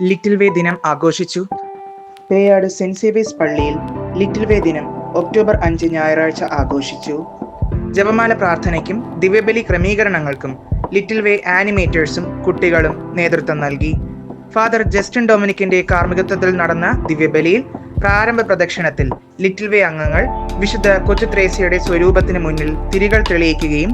Little വേ ദിനം ആഘോഷിച്ചു. Peyad saint സേവിയസ് പള്ളിയിൽ ലിറ്റിൽ വേ ദിനം ഒക്ടോബർ അഞ്ച് ഞായറാഴ്ച ആഘോഷിച്ചു. ജപമാല പ്രാർത്ഥനയ്ക്കും ദിവ്യബലി ക്രമീകരണങ്ങൾക്കും ലിറ്റിൽ വേ ആനിമേറ്റേഴ്സും കുട്ടികളും നേതൃത്വം നൽകി. ഫാദർ ജസ്റ്റിൻ ഡൊമിനിക്കിന്റെ കാർമ്മികത്വത്തിൽ നടന്ന ദിവ്യബലിയിൽ പ്രാരംഭ പ്രദക്ഷിണത്തിൽ ലിറ്റിൽ വേ അംഗങ്ങൾ വിശുദ്ധ കൊച്ചു ത്രേസ്യയുടെ സ്വരൂപത്തിന് മുന്നിൽ തിരികൾ തെളിയിക്കുകയും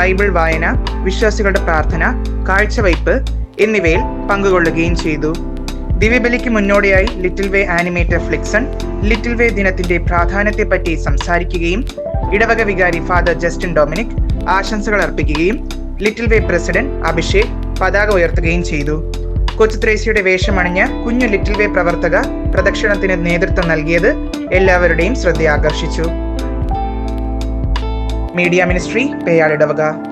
ബൈബിൾ വായന വിശ്വാസികളുടെ പ്രാർത്ഥന കാഴ്ചവയ്പ് എന്നിവയിൽ പങ്കുകൊള്ളുകയും ചെയ്തു. ദിവ്യബലിക്ക് മുന്നോടിയായി little way animator Flixon little way ദിനത്തിന്റെ പ്രാധാന്യത്തെപ്പറ്റി സംസാരിക്കുകയും ഇടവക വികാരി ഫാദർ ജസ്റ്റിൻ ഡൊമിനിക് ആശംസകൾ അർപ്പിക്കുകയും ലിറ്റിൽ വേ പ്രസിഡന്റ് അഭിഷേക് പതാക ഉയർത്തുകയും ചെയ്തു. കൊച്ചുത്രേസ്യയുടെ വേഷമണിഞ്ഞ കുഞ്ഞു ലിറ്റിൽ വേ പ്രവർത്തക പ്രദക്ഷിണത്തിന് നേതൃത്വം നൽകിയത് എല്ലാവരുടെയും ശ്രദ്ധയാകർഷിച്ചു. Media ministry പേയാളിടവക